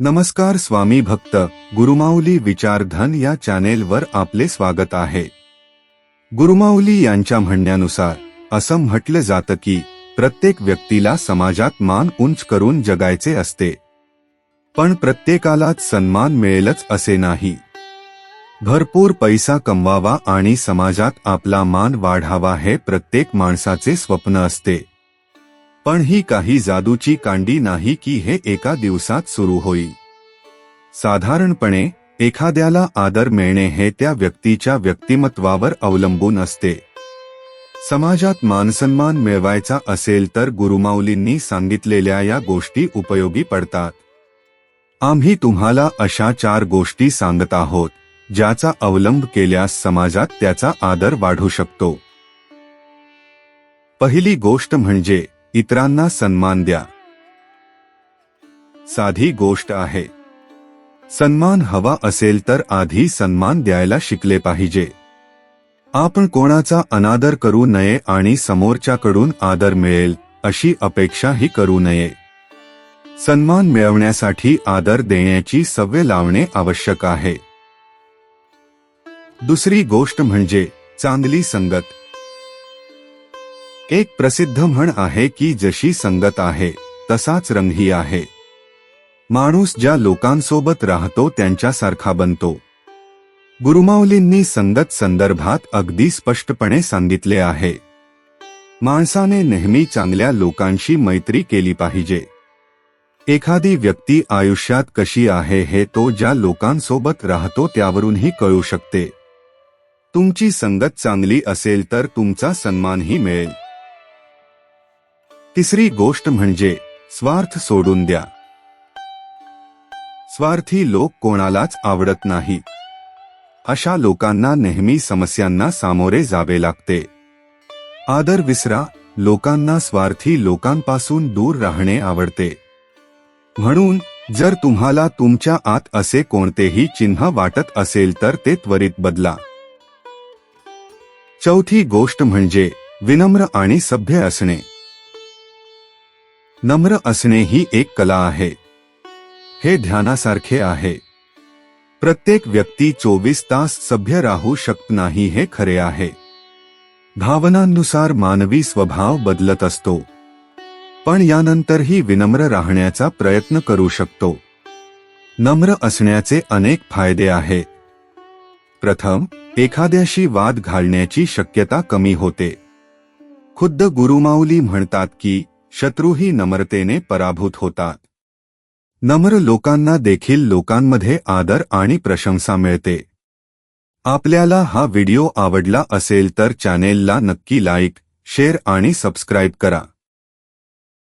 नमस्कार स्वामी भक्त गुरुमाऊली विचारधन या चॅनेलवर आपले स्वागत आहे. गुरुमाऊली यांच्या म्हणण्यानुसार असं म्हटलं जातं की प्रत्येक व्यक्तीला समाजात मान उंच करून जगायचे असते. पण प्रत्येकालाच सन्मान मिळेलच असे नाही. भरपूर पैसा कमवावा आणि समाजात आपला मान वाढावा हे प्रत्येक माणसाचे स्वप्न असते. पण ही काही जादूची कांडी नाही की हे एका दिवसात सुरू होईल. साधारणपणे एखाद्याला आदर मिळणे हे त्या व्यक्तीच्या व्यक्तिमत्वावर अवलंबून असते. समाजात मानसन्मान मिळवायचा असेल तर गुरुमाऊलींनी सांगितलेल्या या गोष्टी उपयोगी पडतात. आम्ही तुम्हाला अशा चार गोष्टी सांगत आहोत ज्याचा अवलंब केल्यास समाजात त्याचा आदर वाढू शकतो. पहिली गोष्ट म्हणजे इतरांना सन्मान द्या. साधी गोष्ट आहे. सन्मान हवा असेल तर आधी सन्मान द्यायला शिकले पाहिजे. आपण कोणाचा अनादर करू नये आणि समोरच्याकडून आदर मिळेल अशी अपेक्षाही करू नये. सन्मान मिळवण्यासाठी आदर देण्याची सवय लावणे आवश्यक आहे. दुसरी गोष्ट म्हणजे चांगली संगत. एक प्रसिद्ध म्हण आहे की जशी संगत आहे तसाच रंगही आहे. माणूस ज्या लोकांसोबत राहतो त्यांच्यासारखा बनतो. गुरुमाऊलींनी संगत संदर्भात अगदी स्पष्टपणे सांगितले आहे. माणसाने नेहमी चांगल्या लोकांशी मैत्री केली पाहिजे. एखादी व्यक्ती आयुष्यात कशी आहे हे तो ज्या लोकांसोबत राहतो त्यावरूनही कळू शकते. तुमची संगत चांगली असेल तर तुमचा सन्मानही मिळेल. तिसरी गोष्ट म्हणजे स्वार्थ सोडून द्या. स्वार्थी लोक कोणालाच आवडत नाही. अशा लोकांना नेहमी समस्यांना सामोरे जावे लागते. आदर विसरा लोकांना स्वार्थी लोकांपासून दूर राहणे आवडते. म्हणून जर तुम्हाला तुमच्या आत असे कोणतेही चिन्ह वाटत असेल तर ते त्वरित बदला. चौथी गोष्ट म्हणजे विनम्र आणि सभ्य असणे. नम्र असणे ही एक कला आहे. हे ध्यानासारखे आहे. प्रत्येक व्यक्ती चोवीस तास सभ्य राहू शकत नाही हे खरे आहे. भावनांनुसार मानवी स्वभाव बदलत असतो. पण यानंतरही विनम्र राहण्याचा प्रयत्न करू शकतो. नम्र असण्याचे अनेक फायदे आहेत प्रथम एखाद्याशी वाद घालण्याची शक्यता कमी होते. खुद्द गुरुमाऊली म्हणतात की शत्रूही नम्रतेने पराभूत होतात. नम्र लोकांना देखील लोकांमध्ये आदर आणि प्रशंसा मिळते. आपल्याला हा व्हिडिओ आवडला असेल तर चॅनेलला नक्की लाईक शेअर आणि सबस्क्राईब करा.